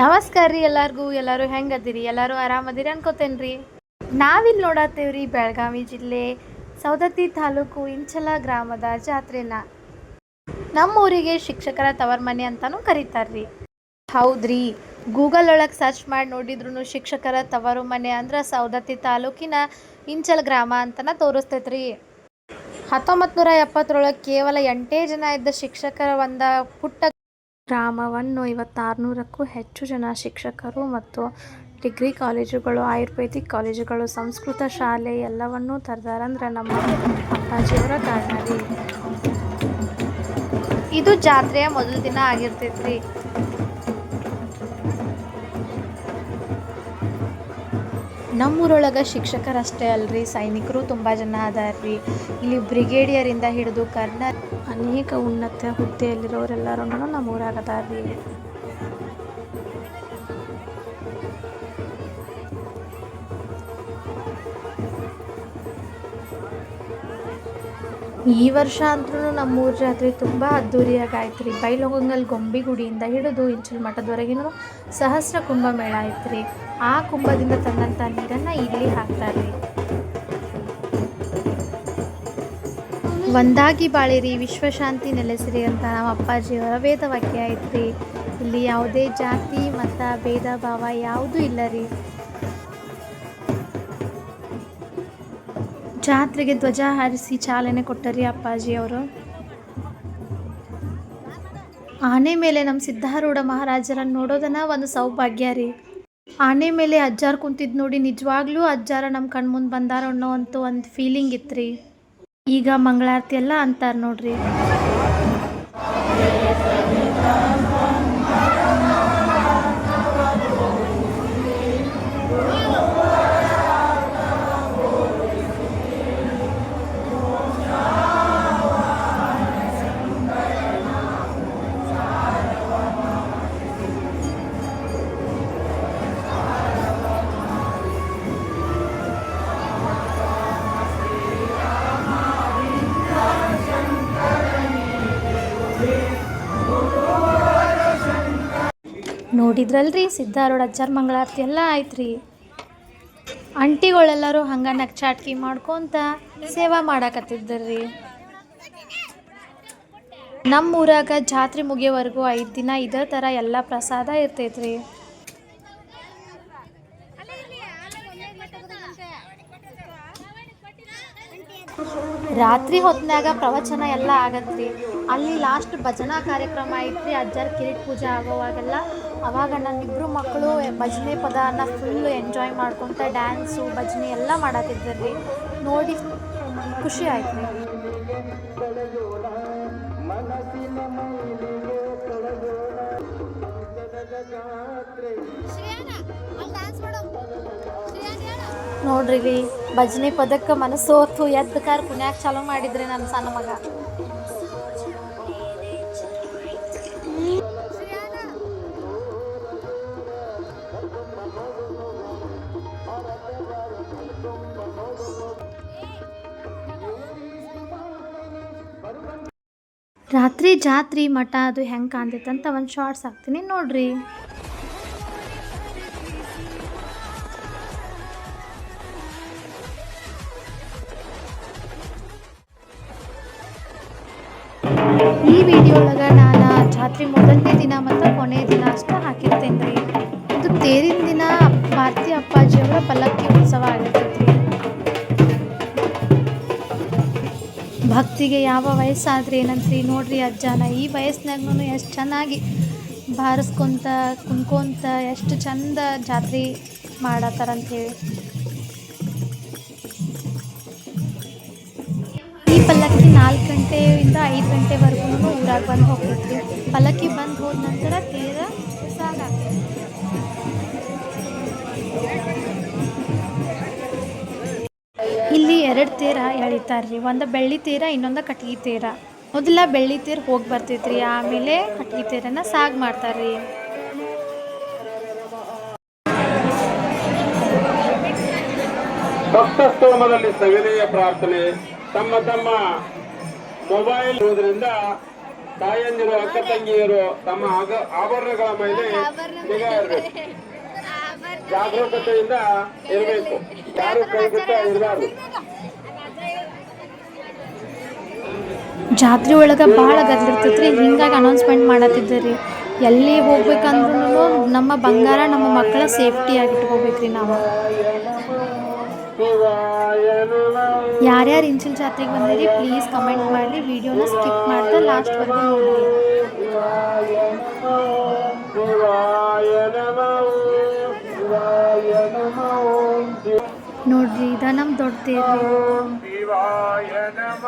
ನಮಸ್ಕಾರ ರೀ ಎಲ್ಲರಿಗೂ. ಎಲ್ಲರೂ ಹೆಂಗದಿರಿ? ಎಲ್ಲರೂ ಆರಾಮದಿರಿ ಅನ್ಕೋತೇನ್ರಿ? ನಾವಿಲ್ಲಿ ನೋಡತ್ತೇವ್ರಿ ಬೆಳಗಾವಿ ಜಿಲ್ಲೆ ಸೌದತ್ತಿ ತಾಲೂಕು ಇಂಚಲ ಗ್ರಾಮದ ಜಾತ್ರೆನ. ನಮ್ಮ ಊರಿಗೆ ಶಿಕ್ಷಕರ ತವರ್ ಮನೆ ಅಂತಾನೂ ಕರೀತಾರ್ರಿ. ಹೌದ್ರಿ. ಗೂಗಲ್ ಒಳಗೆ ಸರ್ಚ್ ಮಾಡಿ ನೋಡಿದ್ರು ಶಿಕ್ಷಕರ ತವರು ಮನೆ ಅಂದ್ರೆ ಸೌದತ್ತಿ ತಾಲೂಕಿನ ಇಂಚಲ ಗ್ರಾಮ ಅಂತನ ತೋರಿಸ್ತೈತ್ರಿ. ಹತ್ತೊಂಬತ್ತು ನೂರ ಎಪ್ಪತ್ತರೊಳಗೆ ಕೇವಲ ಎಂಟೇ ಜನ ಇದ್ದ ಶಿಕ್ಷಕರ ಒಂದು ಪುಟ್ಟ ಗ್ರಾಮವನ್ನು ಇವತ್ತು ಆರುನೂರಕ್ಕೂ ಹೆಚ್ಚು ಜನ ಶಿಕ್ಷಕರು ಮತ್ತು ಡಿಗ್ರಿ ಕಾಲೇಜುಗಳು, ಆಯುರ್ವೇದಿಕ್ ಕಾಲೇಜುಗಳು, ಸಂಸ್ಕೃತ ಶಾಲೆ ಎಲ್ಲವನ್ನೂ ತರ್ದಾರಂದ್ರೆ ನಮ್ಮ ಅಪ್ಪಾಜಿಯವರ ಕಾರಣ ರೀ ಇದು ಜಾತ್ರೆಯ ಮೊದಲ ದಿನ ಆಗಿರ್ತೈತ್ರಿ. ನಮ್ಮೂರೊಳಗೆ ಶಿಕ್ಷಕರಷ್ಟೇ ಅಲ್ರಿ, ಸೈನಿಕರು ತುಂಬ ಜನ ಅದಾರ್ರಿ. ಇಲ್ಲಿ ಬ್ರಿಗೇಡಿಯರಿಂದ ಹಿಡಿದು ಕರ್ನ ಅನೇಕ ಉನ್ನತ ಹುದ್ದೆಯಲ್ಲಿರೋರೆಲ್ಲರೂ ನಮ್ಮ ಊರಾಗ ಅದಾರ್ರಿ ಈ ವರ್ಷ ಅಂತೂ ನಮ್ಮೂರ ಜಾತ್ರೆ ತುಂಬ ಅದ್ದೂರಿಯಾಗಿ ಆಯ್ತು ರೀ ಬೈಲಹೊಂಗಲ್ ಗೊಂಬಿ ಗುಡಿಯಿಂದ ಹಿಡಿದು ಇಂಚಲ್ ಮಠದವರೆಗೂ ಸಹಸ್ರ ಕುಂಭಮೇಳ ಆಯ್ತು ರೀ ಆ ಕುಂಭದಿಂದ ತಂದಂಥ ನೀರನ್ನು ಇಲ್ಲಿ ಹಾಕ್ತಾರೆ ರೀ ಒಂದಾಗಿ ಬಾಳಿರಿ, ವಿಶ್ವಶಾಂತಿ ನೆಲೆಸಿರಿ ಅಂತ ನಮ್ಮ ಅಪ್ಪಾಜಿಯವರ ವೇದವಾಕ್ಯ ಐತ್ರಿ. ಇಲ್ಲಿ ಯಾವುದೇ ಜಾತಿ, ಮತ, ಭೇದ, ಭಾವ ಯಾವುದೂ ಇಲ್ಲ ರೀ ಜಾತ್ರೆಗೆ ಧ್ವಜ ಹಾರಿಸಿ ಚಾಲನೆ ಕೊಟ್ಟರಿ ಅಪ್ಪಾಜಿ ಅವರು ಆನೆ ಮೇಲೆ ನಮ್ಮ ಸಿದ್ಧಾರೂಢ ಮಹಾರಾಜರನ್ನು ನೋಡೋದನ್ನ ಒಂದು ಸೌಭಾಗ್ಯ ರೀ. ಆನೆ ಮೇಲೆ ಅಜ್ಜಾರು ಕುಂತಿದ್ ನೋಡಿ ನಿಜವಾಗ್ಲೂ ಅಜ್ಜಾರ ನಮ್ಮ ಕಣ್ಮುಂದೆ ಬಂದಾರ ಅನ್ನೋ ಅಂತ ಒಂದು ಫೀಲಿಂಗ್ ಇತ್ತು ಈಗ ಮಂಗಳಾರತಿ ಎಲ್ಲ ಅಂತಾರೆ ನೋಡ್ರಿ. ನೋಡಿದ್ರಲ್ರಿ, ಸಿದ್ಧಾರೂಢ ಅಜ್ಜಾರ ಮಂಗಳಾರತಿ ಎಲ್ಲ ಆಯ್ತ್ರಿ. ಅಂಟಿಗಳೆಲ್ಲರೂ ಹಂಗ ನಗ್ಚಾಟ್ಕಿ ಮಾಡ್ಕೊಂತ ಸೇವಾ ಮಾಡಾಕತ್ತಿದ್ದರ್ರಿ. ನಮ್ಮ ಊರಾಗ ಜಾತ್ರೆ ಮುಗಿಯೋವರೆಗೂ ಐದು ದಿನ ಇದೇ ಥರ ಎಲ್ಲ ಪ್ರಸಾದ ಇರ್ತೈತ್ರಿ. ರಾತ್ರಿ ಹೊತ್ತಿನಾಗ ಪ್ರವಚನ ಎಲ್ಲ ಆಗತ್ರಿ. ಅಲ್ಲಿ ಲಾಸ್ಟ್ ಭಜನಾ ಕಾರ್ಯಕ್ರಮ ಐತ್ರಿ, ಅಜ್ಜರ ಕಿರೀಟ್ ಪೂಜೆ ಆಗೋವಾಗೆಲ್ಲ. ಅವಾಗ ನನ್ನಿಬ್ಬರು ಮಕ್ಕಳು ಭಜನೆ ಪದನ ಫುಲ್ ಎಂಜಾಯ್ ಮಾಡ್ಕೊತ ಡ್ಯಾನ್ಸು ಭಜನೆ ಎಲ್ಲ ಮಾಡತ್ತಿದ್ದರ್ರಿ ನೋಡಿ, ಖುಷಿ ಆಯ್ತು ರೀ ನೋಡ್ರಿ ರೀ ಭಜನೆ ಪದಕ್ಕೆ ಮನಸ್ಸು ಹೊತ್ತು ಎದ್ದ ಕಾರ್ ಕುಣ್ಯಾಕ ಚಾಲೂ ಮಾಡಿದ್ರಿ ನನ್ನ ಸಣ್ಣ ಮಗ. ರಾತ್ರಿ ಜಾತ್ರಿ ಮಠ ಅದು ಹೆಂಗೆ ಕಾಣ್ತೈತೆ ಅಂತ ಒಂದು ಶಾರ್ಟ್ಸ್ ಹಾಕ್ತೀನಿ ನೋಡ್ರಿ. ಈ ವಿಡಿಯೋ ಒಳಗೆ ನಾನು ಜಾತ್ರೆ ಮೊದಲನೇ ದಿನ ಮತ್ತು ಕೊನೆಯ ದಿನ ಅಷ್ಟೇ ಹಾಕಿರ್ತೇನೆ ರೀ ಇದು ತೇರಿನ ದಿನ ಭಾರತಿ ಅಪ್ಪಾಜಿಯವರ ಪಲ್ಲಕ್ಕಿ ಉತ್ಸವ ಆಗಿರ್ತೈತಿ ಭಕ್ತಿಗೆ ಯಾವ ವಯಸ್ಸಾದ್ರೆ ಏನಂತ್ರಿ ನೋಡ್ರಿ ಅಜ್ಜನ ಈ ವಯಸ್ಸಿನಾಗೂ ಎಷ್ಟು ಚೆನ್ನಾಗಿ ಬಾರಿಸ್ಕೊಂತ, ಕುಣ್ಕೊಂತ ಎಷ್ಟು ಚಂದ ಜಾತ್ರೆ ಮಾಡತ್ತಾರಂತೇಳಿ ಈ ಪಲ್ಲಕ್ಕಿ ನಾಲ್ಕು ಐದು ಗಂಟೆವರೆಗೂ ಊರಾಗ ಬಂದು ಹೋಗ್ತೈತ್ರಿ ಪಲ್ಲಕ್ಕಿ ಬಂದು ಹೋದ ನಂತರ ತೀರ ಸಾಗಾಗ್ತೈತಿ ಇಲ್ಲಿ ಎರಡು ತೀರ ಎಳಿತಾರೆ ರೀ ಒಂದು ಬೆಳ್ಳಿ ತೀರ, ಇನ್ನೊಂದು ಕಟ್ಗಿ ತೀರ. ಮೊದಲ ಬೆಳ್ಳಿ ತೀರ ಹೋಗಿ ಬರ್ತೈತ್ರಿ. ಆಮೇಲೆ ಕಟ್ಗಿ ತೇರನ್ನ ಸಾಗ್ ಮಾಡ್ತಾರ್ರಿ. ಭಕ್ತಸ್ತೋಮದಲ್ಲಿ ಸವಿನಯ ಪ್ರಾರ್ಥನೆ. ತಮ್ಮ ತಮ್ಮ ಮೊಬೈಲ್ ಇರುವುದರಿಂದ ತಾಯಂದಿರು ಅಕ್ಕ ತಂಗಿಯರು ತಮ್ಮ ಆಭರಣಗಳ ಮೇಲೆ ನಿಗಾ ಇರಬೇಕು. ಜಾಗರೂಕತೆಯಿಂದ ಇರಬೇಕು. ಯಾರು ಕೈಗುತ್ತ ಇರಬಾರ್ದು. ಜಾತ್ರೆ ಒಳಗೆ ಭಾಳ ಗದ್ಲಿರ್ತೈತ್ರಿ ಹಿಂಗಾಗಿ ಅನೌನ್ಸ್ಮೆಂಟ್ ಮಾಡತ್ತಿದ್ದೀರಿ. ಎಲ್ಲಿ ಹೋಗ್ಬೇಕಂದ್ರೂ ನಮ್ಮ ಬಂಗಾರ ನಮ್ಮ ಮಕ್ಕಳ ಸೇಫ್ಟಿ ಆಗಿಟ್ಕೋಬೇಕ್ರಿ ನಾವು. ಯಾರ್ಯಾರು ಇಂಚಿಲ್ ಜಾತ್ರೆಗೆ ಬಂದಿರಿ ಪ್ಲೀಸ್ ಕಮೆಂಟ್ ಮಾಡಿ ವಿಡಿಯೋನ ಸ್ಕಿಪ್ ಮಾಡ್ತಾ ಲಾಸ್ಟ್ವರೆಗೂ ನೋಡ್ರಿ ಶಿವಾಯ ನಮಃ ಶಿವಾಯ ನಮಃ ಶಿವ ನೋಡ್ರಿ ಇದ ನಮ್ಮ ದೊಡ್ಡ ತೇರು ಓಂ ಶಿವಾಯ ನಮಃ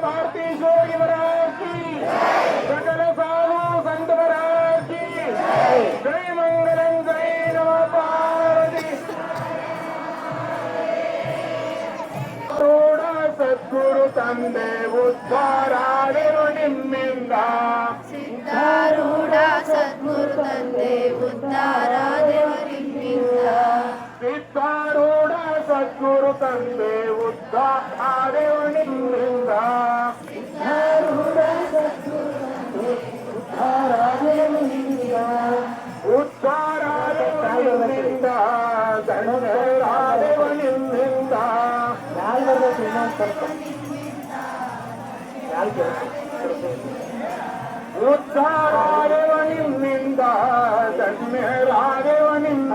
ಶಿವಾನಂದ ಭಾರತಿ ಯೋಗಿ ಮಹಾರಾಜ್ ಕಿ ಸಕಲ ಸಾಧು ಸಂತ ಮಹಾರಾಜ್ ಕಿ ಜೈ ಮಂಗಲಂ ಜೈ ನಮಃ ಪಾರ್ವತಿ ರೋಡ ಸದ್ಗುರು ತಂದೆ ಉದ್ಧಾರಾಡೆನು ನಿಮ್ಮಿಂದ ಸಿದ್ಧಾರೂಢ ಸದ್ಗುರು ತಂದೆ ಉದ್ಧಾರ ದೇವರಿಮ್ಮಿಂದ ಸಿದ್ಧಾರೂಢ ಸದ್ಗುರು ತಂದೆ ಉದ್ಧಾರಾಡೆನು ನಿಮ್ಮಿಂದ ಉದ್ಧಾರಾಡೆವನಿಂದ ದಂಡರಾಡೆವನಿಂದ ಉದ್ಧಾರಾಡೆವನಿಂದ ಧನ್ಯರಾಡೆವನಿಂದ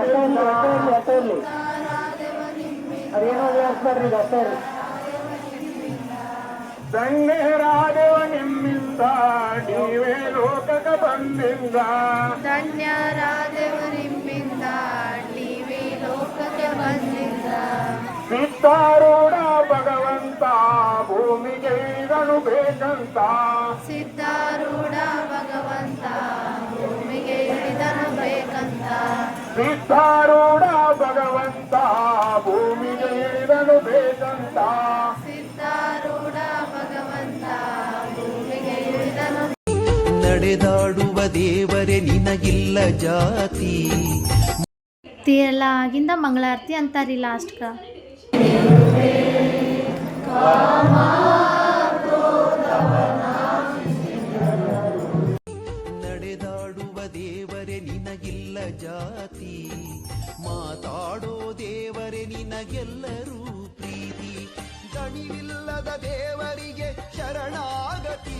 ಧನ್ಯರಾಡೆವ ನಿಮ್ಮಿಂದ ನೀವೇ ಲೋಕಕ ಬಂದಿಂದ. ಧನ್ಯರ ನಿಮ್ಮಿಂದ ನೀವೇ ಲೋಕಕ್ಕೆ ಬಂದಿಂದ. ಸಿದ್ಧಾರೂಢ ಭಗವಂತ ಭೂಮಿಗೆ ಇರಲು ಬೇಕಂತ. ಸಿದ್ಧಾರೂಢ ಭಗವಂತ ಭೂಮಿಗೆ ಇಳಿದನು ಬೇಕಂತ. ಸಿದ್ಧಾರೂಢ ದೇವರೇ ನಿನಗಿಲ್ಲ ಜಾತಿ. ಎಲ್ಲ ಆಗಿಂದ ಮಂಗಳಾರತಿ ಅಂತಾರಿ ಲಾಸ್ಟ್ಗ. ನಡೆದಾಡುವ ದೇವರೇ ನಿನಗಿಲ್ಲ ಜಾತಿ. ಮಾತಾಡೋ ದೇವರೇ ನಿನಗೆಲ್ಲರೂ ಪ್ರೀತಿ. ದಣಿವಿಲ್ಲದ ದೇವರಿಗೆ ಶರಣಾಗತಿ.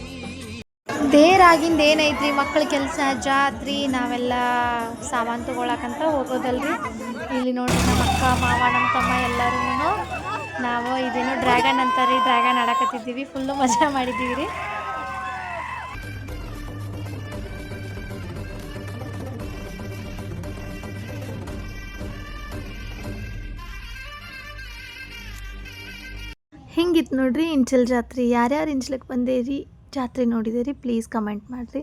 ತೇರಾಗಿಂದ ಏನೈತ್ರಿ? ಮಕ್ಕಳ ಕೆಲಸ, ಜಾತ್ರಿ, ನಾವೆಲ್ಲ ಸಾಮಾನು ತೊಗೊಳಕಂತ ಹೋಗೋದಲ್ರಿ. ಇಲ್ಲಿ ನೋಡ್ರಿ ನಮ್ಮ ಅಕ್ಕ, ಮಾವ, ನಮ್ಮ ತಮ್ಮ ಎಲ್ಲರೂ ನಾವು ಇದೇನು ಡ್ರ್ಯಾಗನ್ ಅಂತಾರೆ, ಡ್ರ್ಯಾಗನ್ ಆಡಕತ್ತಿದ್ದೀವಿ. ಫುಲ್ಲು ಮಜಾ ಮಾಡಿದ್ದೀವಿ ರೀ. ಹಿಂಗಿತ್ತು ನೋಡ್ರಿ ಇಂಚಲ್ ಜಾತ್ರೆ? ಯಾರ್ಯಾರು ಇಂಚಲಕ್ಕೆ ಬಂದೇರಿ? ಜಾತ್ರೆ ನೋಡಿದಿರಿ ಪ್ಲೀಸ್ ಕಮೆಂಟ್ ಮಾಡಿರಿ.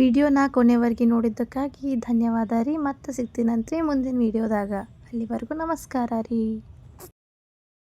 ವಿಡಿಯೋನ ಕೊನೆವರೆಗೆ ನೋಡಿದ್ದಕ್ಕಾಗಿ ಧನ್ಯವಾದ ರೀ, ಮತ್ತೆ ಸಿಗ್ತೀನಂತ್ರಿ ಮುಂದಿನ ವಿಡಿಯೋದಾಗ. ಅಲ್ಲಿವರೆಗೂ ನಮಸ್ಕಾರ ರೀ.